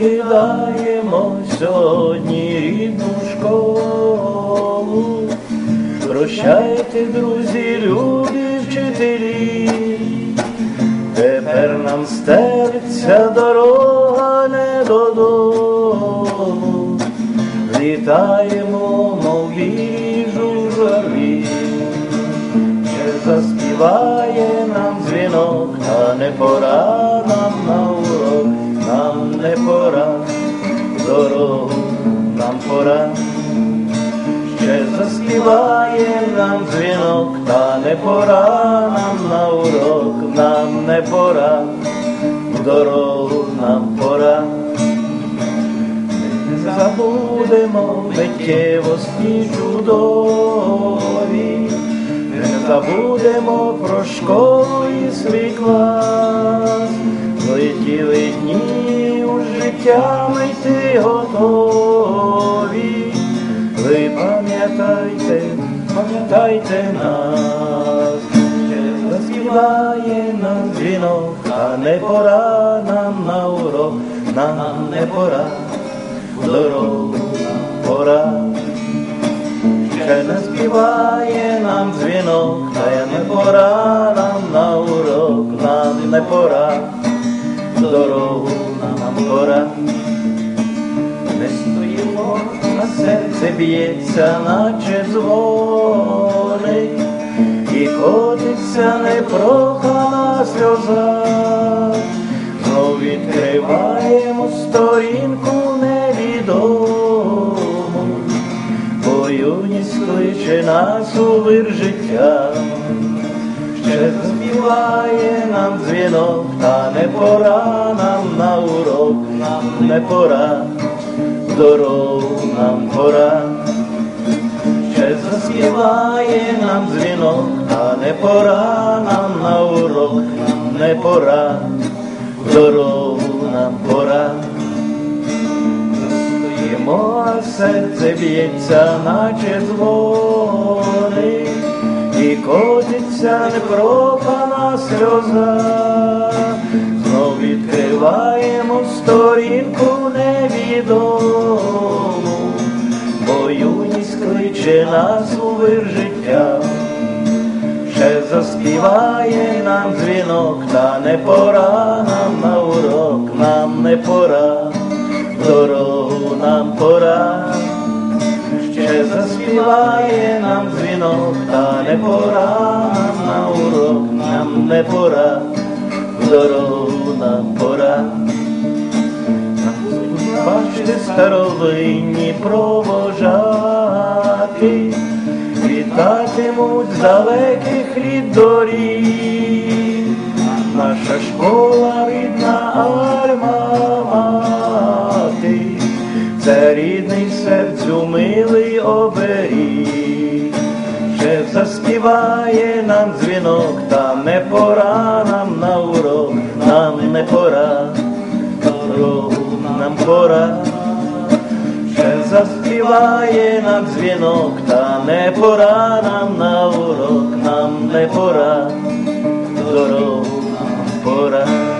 покидаємо сьогодні рідну школу. Прощайте, друзі, люди, вчителі, тепер нам стереться дорога не додому. Літаємо, мов віжу журавлі, заспіває нам дзвінок, та не пора пора. Ще заспіває нам дзвінок, та не пора нам на урок, нам не пора, в дорогу нам пора. Не забудемо миттєвості чудові, не забудемо про школу і свій клас, летіли дні у життя ми йти готові. Пам'ятайте нас, ще заспіває нам дзвінок, а не пора нам на урок, нам не пора, дорогу пора. Ще не співає нам дзвінок, та не пора нам на урок, нам не пора, дорогу нам пора. Ми стоїмо, на серце б'ється, наче дзвони, і котиться непрохана сльоза. Знов відкриваємо сторінку невідому, бо юність кличе нас у вир життя. Ще заспіває нам дзвінок, та не пора нам на урок, нам не пора, дорогу нам пора. Ще заспіває нам дзвінок, не пора нам на урок, не пора, в дорогу нам пора. Стоїмо, а серце б'ється, наче дзвони, і котиться непрохана сльоза, знов відкриваємо сторінку невідому, бо юність кличе нас у вир життя. Ще заспіває нам дзвінок, та не пора нам на урок, нам не пора, в дорогу нам пора. Ще заспіває нам дзвінок, та не пора нам на урок, нам не пора, в дорогу нам пора. Бачите, старовинні провожати, вітатимуть далеких літ доріг. Наша школа рідна альма-мати, це рідний серцю милий оберіг. Ще заспіває нам дзвінок, та не пора нам на урок, нам не пора, нам пора. Biała je na dzwionok, ta nie pora nam na urok, nam nie pora, do rogu nam pora.